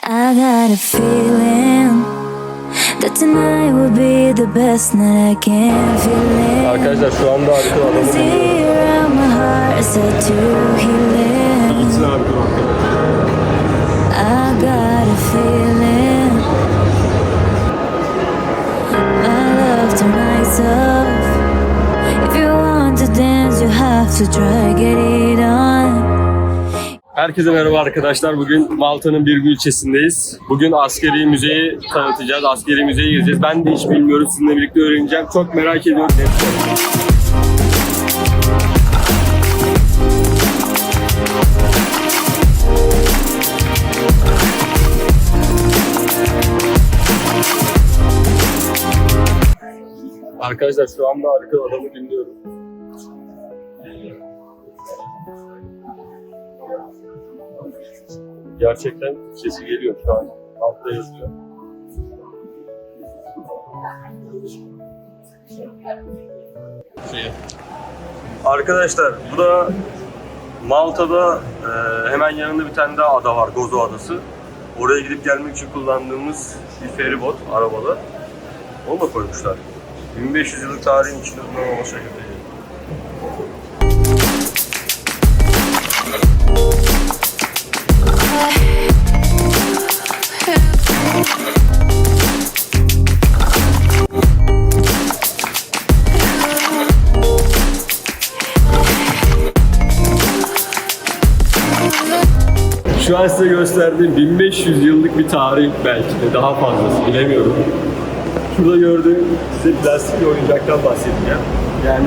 I got a feeling that tonight will be the best night I can feel it. Arkadaşlar şu anda harika adamı. Tear around my heart set to healing. Gitsin abi dur. I got a feeling my love tonight's off. If you want to dance, you have to try get it on. Herkese merhaba arkadaşlar. Bugün Malta'nın bir ilçesindeyiz. Bugün askeri müzeyi tanıtacağız. Askeri müzeyi gezeceğiz. Ben de hiç bilmiyorum. Sizinle birlikte öğreneceğim. Çok merak ediyorum. Arkadaşlar şu anda arka adamı dinliyorum. Gerçekten sesi geliyor şu an. Altta yazıyor. Arkadaşlar bu da Malta'da e, hemen yanında bir tane daha ada var Gozo Adası. Oraya gidip gelmek için kullandığımız bir feribot arabalı. Onu da koymuşlar. 1500 yıllık tarihin içinde bunlar olma şekilde. Şu an size gösterdiğim 1500 yıllık bir tarih belki de daha fazlası bilemiyorum. Şurada gördüğüm size plastik bir oyuncaktan bahsedeceğim. Yani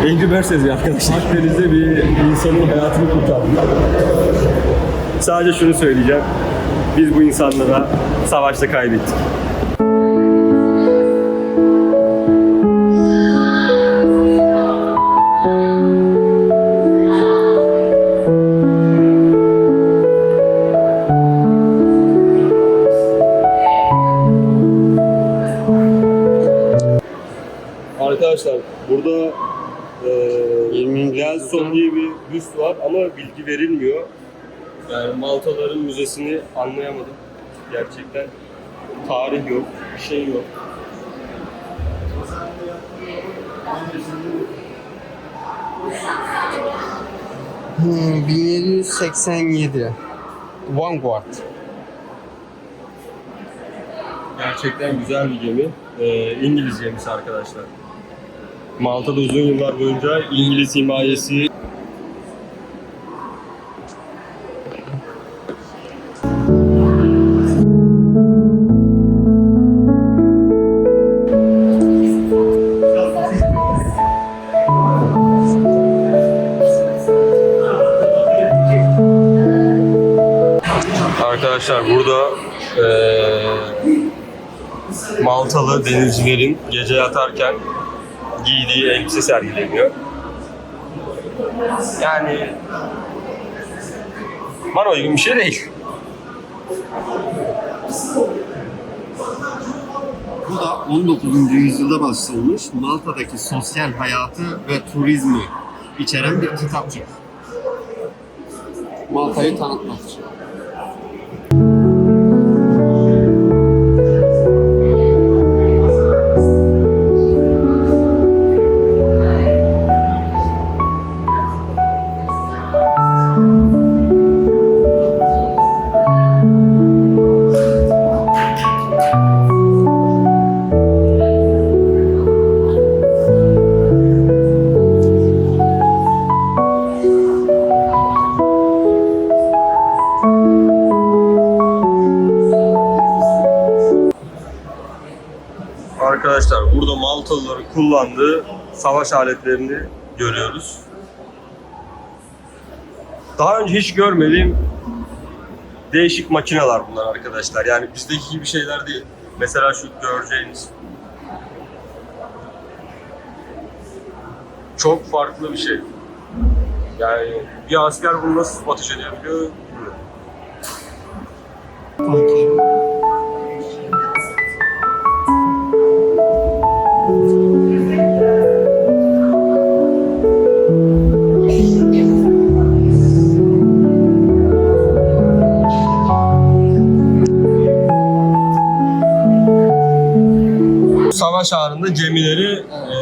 Angry Birds yazıyor arkadaşlar. Akdeniz'de bir insanın hayatını kurtardı. Sadece şunu söyleyeceğim. Biz bu insanlara savaşta kaybettik. Arkadaşlar burada e, 20 Nelson diye bir büst var ama bilgi verilmiyor. Yani Maltaların müzesini anlayamadım. Gerçekten tarih yok, bir şey yok. Hmm, 1787 Vanguard. Gerçekten güzel bir gemi. Ee, İngiliz gemisi arkadaşlar. Malta'da uzun yıllar boyunca İngiliz himayesi. Arkadaşlar burada eee, Maltalı denizcilerin gece yatarken giydiği elbise sergileniyor. Yani bana uygun bir şey değil. Bu da 19. yüzyılda basılmış Malta'daki sosyal hayatı ve turizmi içeren bir kitapçık. Malta'yı tanıtmak için. Maltalıların kullandığı savaş aletlerini görüyoruz. Daha önce hiç görmediğim değişik makineler bunlar arkadaşlar. Yani bizdeki gibi şeyler değil. Mesela şu göreceğiniz çok farklı bir şey. Yani bir asker bunu nasıl ateş edebiliyor bilmiyorum. Savaş anında gemileri e,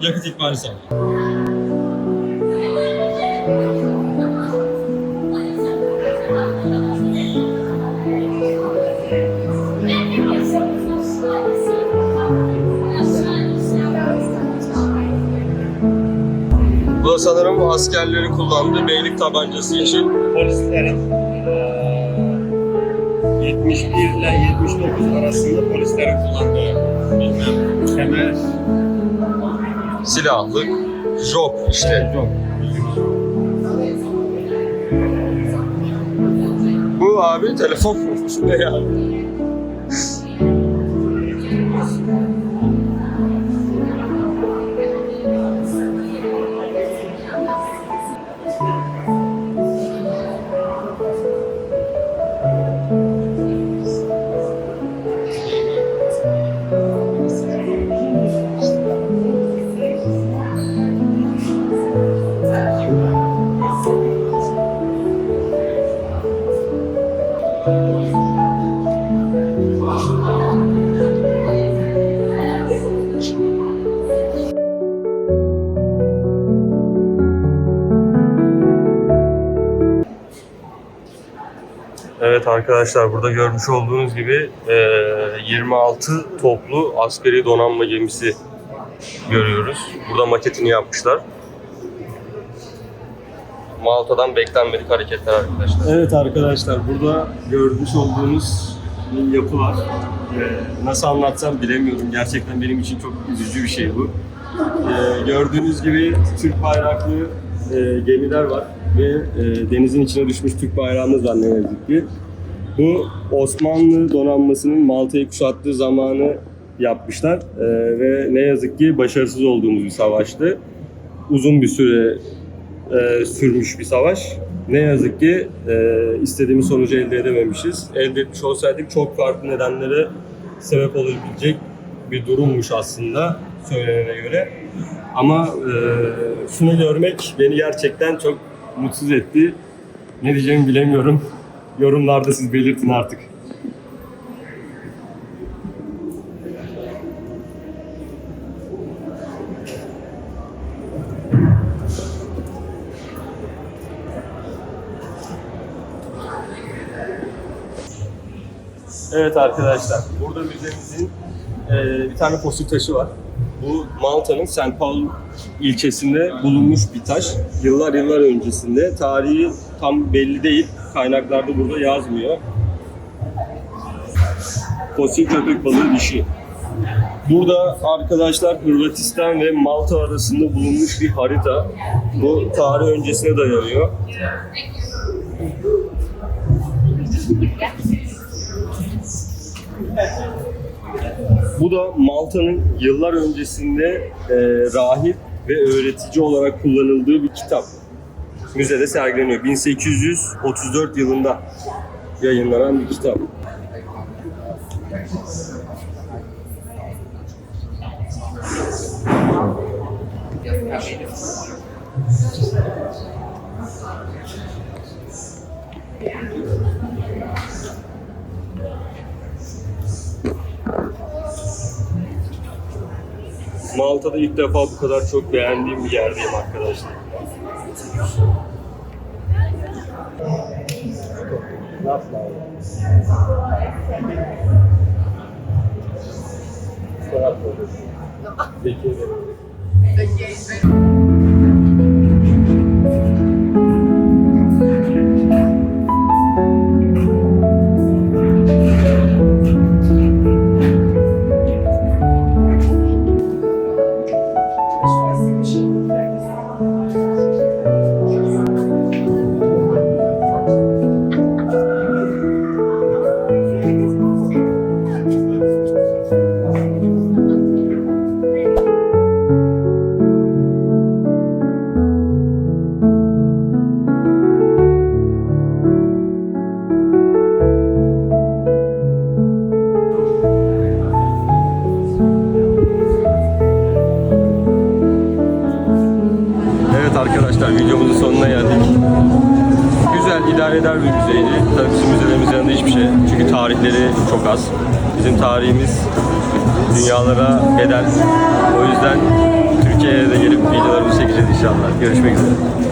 yakıt ikmali sağlıyor. Bu da sanırım askerlerin kullandığı beylik tabancası için Polislerin eee, 71 ile 79 arasında polislerin kullandığı silahlık, job işte. yok. Bu abi telefon mu? ne ya? Evet arkadaşlar burada görmüş olduğunuz gibi e, 26 toplu askeri donanma gemisi görüyoruz. Burada maketini yapmışlar. Malta'dan beklenmedik hareketler arkadaşlar. Evet arkadaşlar burada görmüş olduğunuz yapılar. E, nasıl anlatsam bilemiyorum. Gerçekten benim için çok üzücü bir şey bu. E, gördüğünüz gibi Türk bayraklı e, gemiler var ve e, denizin içine düşmüş Türk bayrağımız var ne yazık ki. Bu Osmanlı donanmasının Malta'yı kuşattığı zamanı yapmışlar E, ve ne yazık ki başarısız olduğumuz bir savaştı. Uzun bir süre e, sürmüş bir savaş. Ne yazık ki e, istediğimiz sonucu elde edememişiz. Elde etmiş olsaydık çok farklı nedenlere sebep olabilecek bir durummuş aslında söylenene göre. Ama e, şunu görmek beni gerçekten çok mutsuz etti. Ne diyeceğimi bilemiyorum. Yorumlarda siz belirtin artık. Evet arkadaşlar, burada müzemizin e, bir tane fosil taşı var. Bu Malta'nın St. Paul ilçesinde bulunmuş bir taş. Yıllar yıllar öncesinde. Tarihi tam belli değil. Kaynaklarda burada yazmıyor. Fosil köpek balığı dişi. Burada arkadaşlar Hırvatistan ve Malta arasında bulunmuş bir harita. Bu tarih öncesine dayanıyor. Bu da Malta'nın yıllar öncesinde e, rahip ve öğretici olarak kullanıldığı bir kitap. Müzede sergileniyor. 1834 yılında yayınlanan bir kitap. Malta'da ilk defa bu kadar çok beğendiğim bir yerdeyim arkadaşlar. Peki. Evet idare eder bir müzeydi. Tabii bizim müzelerimizin yanında hiçbir şey. Çünkü tarihleri çok az. Bizim tarihimiz dünyalara bedel. O yüzden Türkiye'ye de gelip videolarımızı çekeceğiz inşallah. Görüşmek üzere.